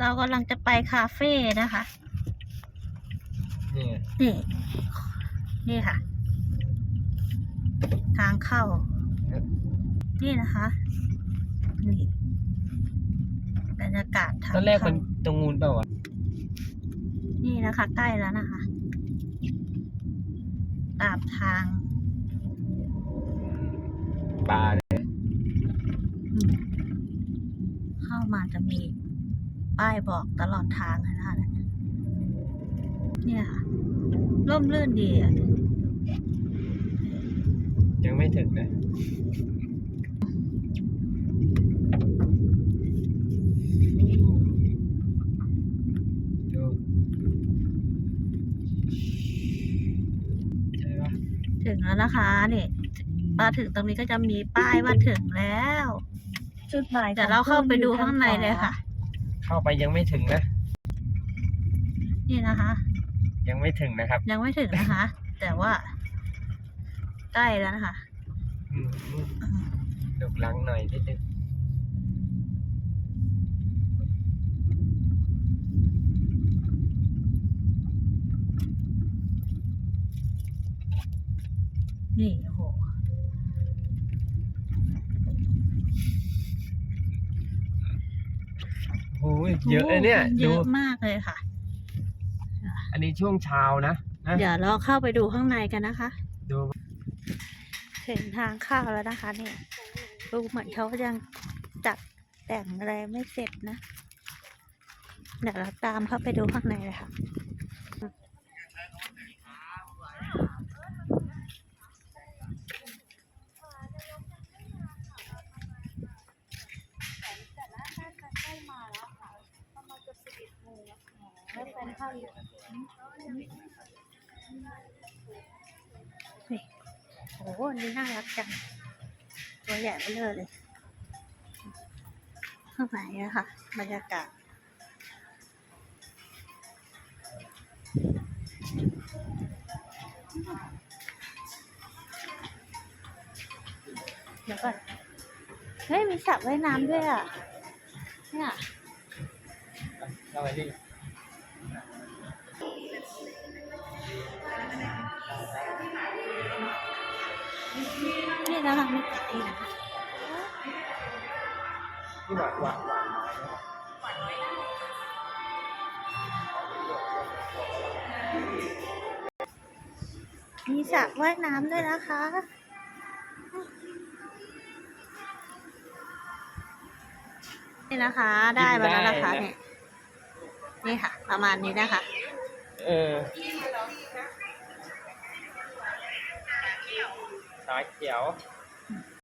เรากำลังจะไปคาเฟ่นะคะ นี่ไงนี่ นี่ค่ะ ทางเข้า นี่นะคะ นี่บรรยากาศทางตอนแรกมันเข้า ตรงงูนเปล่าวะนี่นะคะ ใกล้แล้วนะคะ ตามทางปลาเนี่ยอืมเข้ามาจะมี ป้ายบอกตลอดทางเลยนะคะเนี่ยค่ะร่มรื่นดีอะยังไม่ถึงนะดูใช่ปะถึงแล้วนะคะนี่มาถึงตรงนี้ก็จะมีป้ายว่าถึงแล้ว จุดหมายเดี๋ยวเราเข้าไปดูข้างในเลยค่ะ เข้าไปยังไม่ถึงนะ นี่นะคะ ยังไม่ถึงนะครับ ยังไม่ถึงนะคะ แต่ว่า ใกล้แล้วนะคะอืมดูหลังหน่อยนิดนึงนี่โอ้โห โอ้ยเยอะเลยเนี่ยเยดูอะมากเลยค่ะ อันนี้ช่วงเช้านะนะเดี๋ยวเราเข้าไปดูข้างในกันนะคะ ดูถึงทางเข้าแล้วนะคะเนี่ยดูเหมือนเขายังจัดแต่งอะไรไม่เสร็จนะ เดี๋ยวเราตามเข้าไปดูข้างในเลยค่ะ นี่โอ้โหนนี้น่ารักจัง ตัวใหญ่เบ้อเร่อเลย ข้างในนะคะบรรยากาศเดี๋ยวก่อนเฮ้ย มีสระว่ายน้ำด้วยอะ เนี่ย เข้าไปดินี่นะคะไม่ไกลนะที่หวานหวานหวานมีสระว่ายน้ำด้วยนะคะนี่นะคะ ได้มาแล้วนะคะเนี่ย นี่ค่ะ ประมาณนี้นะคะ เออสาเขียว